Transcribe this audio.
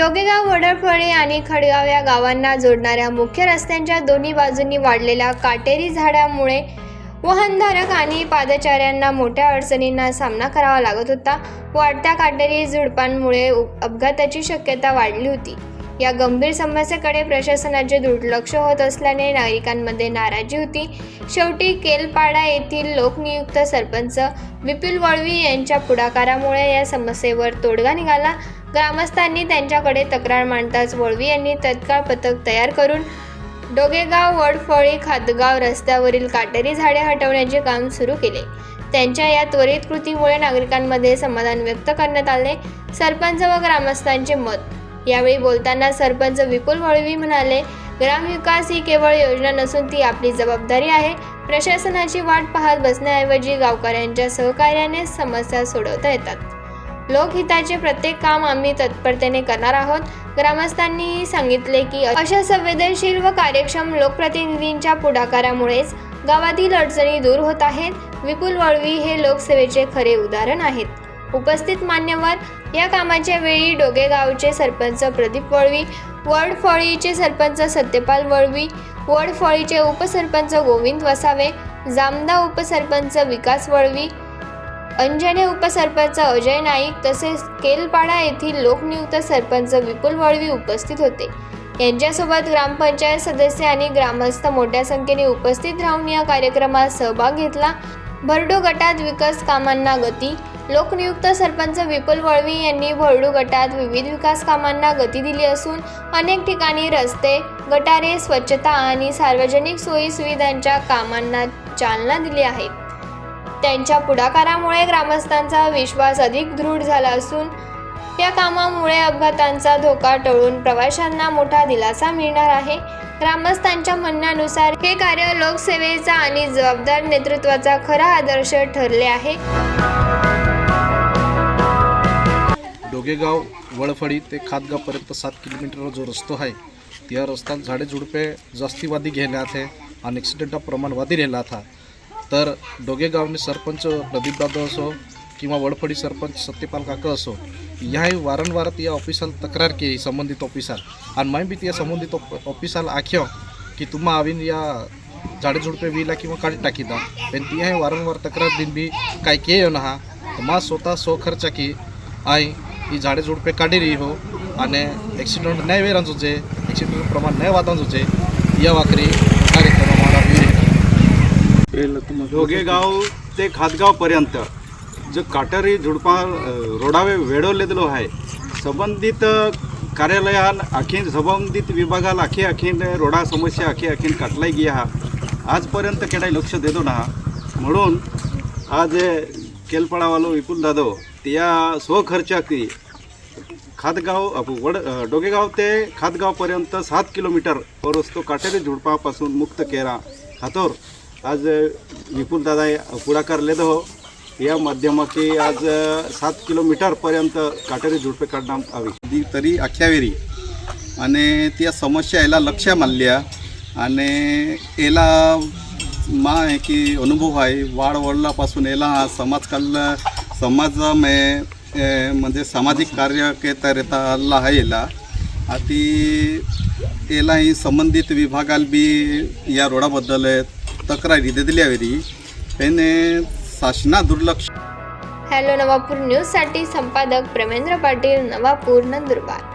डोगेगाव वडळफळे आणि खडगाव या गावांना जोडणाऱ्या मुख्य रस्त्यांच्या दोन्ही बाजूंनी वाढलेल्या काटेरी झाडामुळे वाहनधारक आणि पादचाऱ्यांना मोठ्या अडचणींना सामना करावा लागत होता. वाढत्या काटेरी झुडपांमुळे अपघाताची शक्यता वाढली होती. या गंभीर समस्येकडे प्रशासनाचे दुर्लक्ष होत असल्याने नागरिकांमध्ये नाराजी होती. शेवटी केलपाडा येथील लोकनियुक्त सरपंच विपुल वळवी यांच्या पुढाकारामुळे या समस्येवर तोडगा निघाला. ग्रामस्थांनी त्यांच्याकडे तक्रार मांडताच वळवी यांनी तत्काळ पथक तयार करून डोगेगाव वडफळी खातगाव रस्त्यावरील काटेरी झाडे हटवण्याचे काम सुरू केले. त्यांच्या या त्वरित कृतीमुळे नागरिकांमध्ये समाधान व्यक्त करण्यात आले. सरपंच व ग्रामस्थांचे मत. यावेळी बोलताना सरपंच विपुल वळवी म्हणाले ग्रामविकास ही केवळ योजना नसून ती आपली जबाबदारी आहे. प्रशासनाची वाट पाहत बसण्याऐवजी गावकऱ्यांच्या सहकार्याने समस्या सोडवता येतात. लोकहिताचे प्रत्येक काम आम्ही तत्परतेने करणार आहोत. ग्रामस्थांनी सांगितले की अशा संवेदनशील व कार्यक्षम लोकप्रतिनिधींच्या पुढाकारामुळेच गावातील अडचणी दूर होत आहेत. विपुल वळवी हे लोकसेवेचे खरे उदाहरण आहेत. उपस्थित मान्यवर या कामाच्या वेळी डोगेगावचे सरपंच प्रदीप वळवी वडफळीचे सरपंच सत्यपाल वळवी वडफळीचे उपसरपंच गोविंद वसावे जामदा उपसरपंच विकास वळवी अंजने उपसरपंच अजय नाईक तसेच केलपाडा येथील लोकनियुक्त सरपंच विपुल वळवी उपस्थित होते. यांच्यासोबत ग्रामपंचायत सदस्य आणि ग्रामस्थ मोठ्या संख्येने उपस्थित राहून या कार्यक्रमात सहभाग घेतला. भरडू गटात विकास कामांना गती लोकनियुक्त सरपंच विपुल वळवी यांनी भरडू गटात विविध विकास कामांना गती दिली असून अनेक ठिकाणी रस्ते गटारे स्वच्छता आणि सार्वजनिक सोयी सुविधांच्या कामांना चालना दिली आहे. त्यांच्या पुढाकारामुळे ग्रामस्थांचा विश्वास अधिक दृढ झाला असून या कामामुळे अपघातांचा धोका टळून प्रवाशांना मोठा दिलासा मिळणार आहे. ग्रामस्थांच्या म्हणण्यानुसार हे कार्य लोकसेवेचा आणि जबाबदार नेतृत्वाचा खरा आदर्श ठरले आहे. डोगेगाव वळफळी ते खातगावपर्यंत सात किलोमीटरवर जो रस्तो आहे त्या रस्त्यात झाडे झुडपे जास्तीवादी घेण्यात आहे आणि ॲक्सिडेंटा प्रमाण वादी राहिला हा तर दोघे गावने सरपंच प्रदीप दादा असो किंवा वडफडी सरपंच सत्यपाल काका असो या वारंवार या ऑफिसाल तक्रार केली संबंधित ऑफिसाल. आणि मी बी त्या संबंधित ऑफिसाला आख्यो की तुम्हा आवीन या झाडे झुडपे विला किंवा काढ टाकी दा. पण ती आहे वारंवार तक्रार दिन बी काय के येऊन हा मा स्वतः सो खर्चा की आई ही झाडे झुडपे काढी रही हो आणि ॲक्सिडंट नाही वेरांचो जे ॲक्सिडंट प्रमाण नाही वादांचो जे या वाकरी कार्यक्रम जोगेगाव डोगेगाव ते खातगावपर्यंत जो काटारी झुडपा रोडावे वेढवलेलो आहे संबंधित कार्यालयान आखीन संबंधित विभागाला आखी आखीन रोडा समस्या आखी आखीन काटलाय गी हा आजपर्यंत केडाय लक्ष देतो ना. म्हणून आज केलपाडावालो विपुल दादो त्या स्वखर्चाकी खातगाव वड डोगेगाव ते खातगावपर्यंत सात किलोमीटर व रस्तो काटेरी झुडपापासून मुक्त केला हातोर आज विपुल दादा पुढाकार लेदो हो या माध्यमाकी आज सात किलोमीटरपर्यंत काटेरी झुडपे काढण्यात आवी ती तरी अख्यावेरी. आणि त्या समस्या याला लक्ष मानल्या. आणि याला मा आहे की अनुभव आहे. वाढ वडलापासून याला हा समाज कल समाज म्हणजे सामाजिक कार्य के तहत आहे याला. आती याला ही संबंधित विभागाला बी या रोडाबद्दल आहेत. तक्रारी दिल्या वेरी. पण शासना दुर्लक्ष. हॅलो नवापूर न्यूजसाठी संपादक प्रेमेंद्र पाटील नवापूर नंदुरबार.